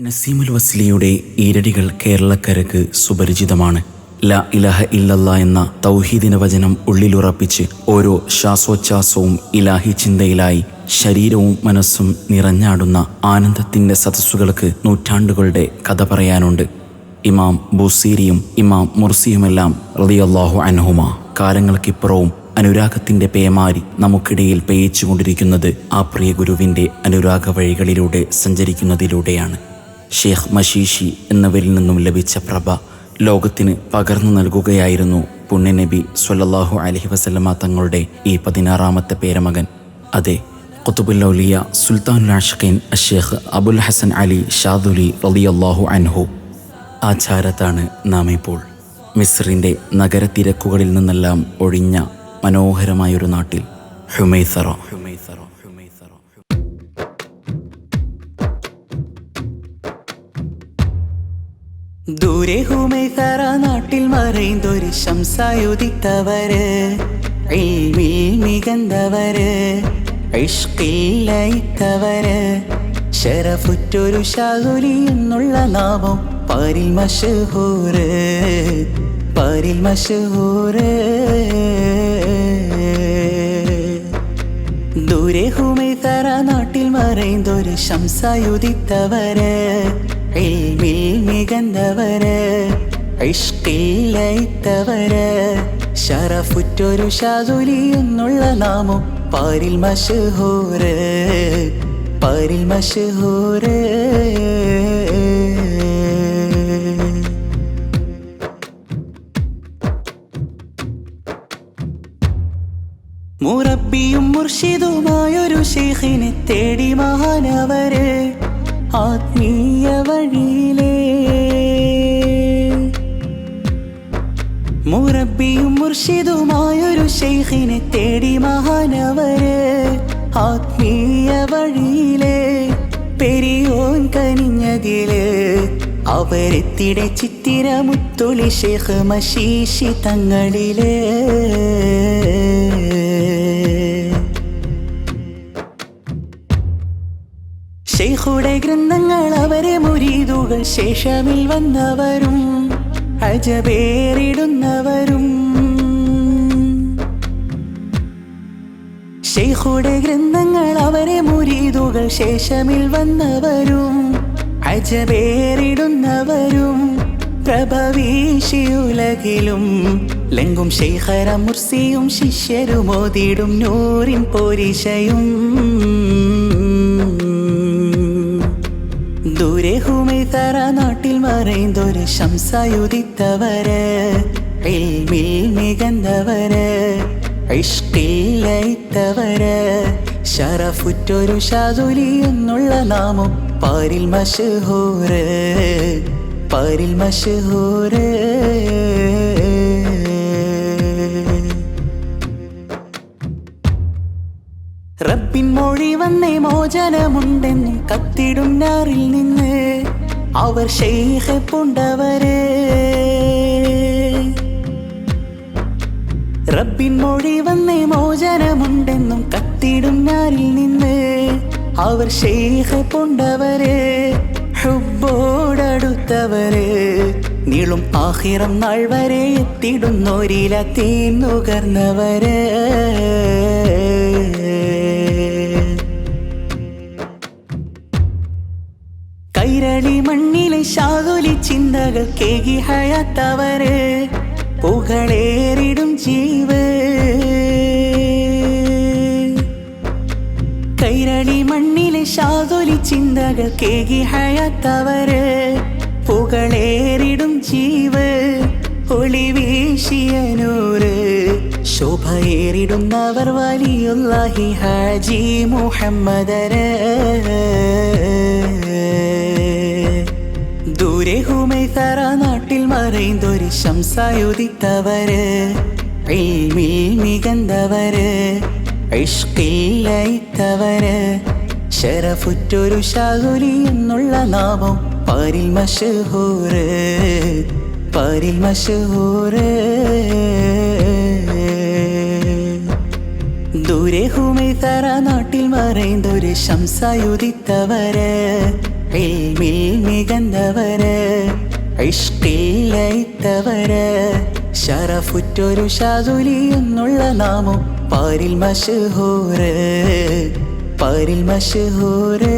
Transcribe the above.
നസീമുൽ വസ്ലിയുടെ ഈരടികൾ കേരളക്കരക്ക് സുപരിചിതമാണ്. ല ഇലഹ ഇല്ലല്ല എന്ന തൗഹീദിന വചനം ഉള്ളിലുറപ്പിച്ച് ഓരോ ശ്വാസോച്ഛ്വാസവും ഇലാഹി ചിന്തയിലായി ശരീരവും മനസ്സും നിറഞ്ഞാടുന്ന ആനന്ദത്തിന്റെ സദസ്സുകൾക്ക് നൂറ്റാണ്ടുകളുടെ കഥ പറയാനുണ്ട്. ഇമാം ബുസീരിയും ഇമാം മുർസിയുമെല്ലാം റളിയല്ലാഹു അൻഹുമ. കാലങ്ങൾക്കിപ്പുറവും അനുരാഗത്തിന്റെ പേമാരി നമുക്കിടയിൽ പേയിച്ചുകൊണ്ടിരിക്കുന്നത് ആ പ്രിയ ഗുരുവിന്റെ അനുരാഗ വഴികളിലൂടെ സഞ്ചരിക്കുന്നതിലൂടെയാണ്. ഷേഖ് മഷീഷി എന്നവരിൽ നിന്നും ലഭിച്ച പ്രഭ ലോകത്തിന് പകർന്നു നൽകുകയായിരുന്നു പുണ്യനബി സ്വല്ലല്ലാഹു അലഹി വസല്ലമ തങ്ങളുടെ ഈ പതിനാറാമത്തെ പേരമകൻ. അതെ ഖുത്തുബുല്ലൗലിയ സുൽത്താൻ ആഷിഖീൻ അഷേഖ് അബുൽ ഹസൻ അലി ഷാദുലി റളിയല്ലാഹു അൻഹു. ആചാരത്താണ് നാം ഇപ്പോൾ മിസ്രിന്റെ നഗരത്തിരക്കുകളിൽ നിന്നെല്ലാം ഒഴിഞ്ഞ മനോഹരമായൊരു നാട്ടിൽ ഹ്യുമൈസറോ ഹ്യുമൈസറോ ദൂരെ ഹുമൈസറ നാട്ടിൽ മറൈന്തൊരു ശംസായുദിത്തവര് മികന്തവര് ഇഷ്കില്ലയിത്തവര്. ശരഫുറ്റൊരു ശാകുലി എന്നുള്ള നാമം പാരിൽ മഷഹൂറ് പാരിൽ മഷഹൂറ് ദൂരെ തറ നാട്ടിൽ മറൈന്തൊരു ശംസായുദിത്തവര്. എൽമിൽ മികന്തവര് ഇഷ്കിൽ ഷറഫുറ്റൊരു എന്നുള്ള നാമം പാരിൽ മഷഹൂറ് പാരിൽ മഷഹൂറ് മുറബിയും മുർഷിദുമായൊരു ഷെയ്ഖിനെ തേടി മഹാനവരെ ആത്മീയ വഴിയിലേ. മുറബിയും മുർഷിദുമായൊരു ഷെയ്ഖിനെ തേടി മഹാനവരെ ആത്മീയ വഴിയിലേ. പെരിയോൻ കനിഞ്ഞതിൽ അവരെത്തിടെ ചിത്തിര മുത്തുളി മഷീഷി തങ്ങളിൽ. മുരീതുകൾ ശേഷമിൽ വന്നവരും അജബേറിടുന്നവരും ഷെയ്ഖുടെ ഗ്രന്ഥങ്ങൾ അവരെ മുരീതുകൾ ശേഷമിൽ വന്നവരും അജബേറിടുന്നവരും പ്രഭവീശിയുലകിലും ലങ്കും ശൈഖര മുർസിയും ശിഷ്യരുമോതിടും നൂറിൻ പോരിശയും. ഹുമൈസറ നാട്ടിൽ മറൈന്തൊരു ശംസായുദിത്തവര്. ഇൽമിൽ മികந்தവര് ഇഷ്കിൽ ലയിത്തവര് ഷാദുലി എന്നുള്ള നാമം പാരിൽ മഷഹൂറ് പാരിൽ മഷഹൂറ് റബ്ബിൻ മൊഴി വന്നേ മോചനമുണ്ടെന്നും കത്തിടുന്നാറിൽ നിന്ന്. അവർ ഷെയ്ഖ പുണ്ടവര് റബ്ബിൻ മൊഴി വന്നേ മോചനമുണ്ടെന്നും കത്തിടും ഞാനിൽ നിന്ന് അവർ ഷെയ്ഖ പുണ്ടവര് ഹുബോടടുത്തവരെ നീളും ആഹിറം നാൾ വരെ എത്തിടുന്നോരില തീന്നുകർന്നവര് കൈരളി മണ്ണിലെ ശാകുലി ചിന്തകൾ കേകി ഹയാത്തവര് പുകളേറിടും ജീവ്. കൈരളി മണ്ണിലെ ശാകുലി ചിന്തകൾ കേകി ഹയാത്തവര് പുകളേറിടും ജീവ്. ഒളി വീശിയനൂറ് ശോഭയേറിടുന്നവർ വലിയുല്ലാഹി ഹാജി മുഹമ്മദര്. ദൂരെ ഹുമൈസറ നാട്ടിൽ മറൈന്തൊരു ശംസായുദിത്തവര് മികന്തവര് ഇഷ്കില്ലയിത്തവര്. ശരഫുറ്റൊരു ഷാകുലി എന്നുള്ള നാമം പാരിൽ മഷഹൂറ് പാരിൽ മഷഹൂറ് ദൂരെ ഹുമൈസറ നാട്ടിൽ മറൈന്തൊരു ശംസായുദിത്തവര് ഇൽമിൽ മികந்தവര് ഇഷ്കിൽ ലയിത്തവര്. ശറഫുറ്റൊരു ഷാദുലി എന്നുള്ള നാമം പാരിൽ മഷഹൂറ് പാരിൽ മഷഹൂറ്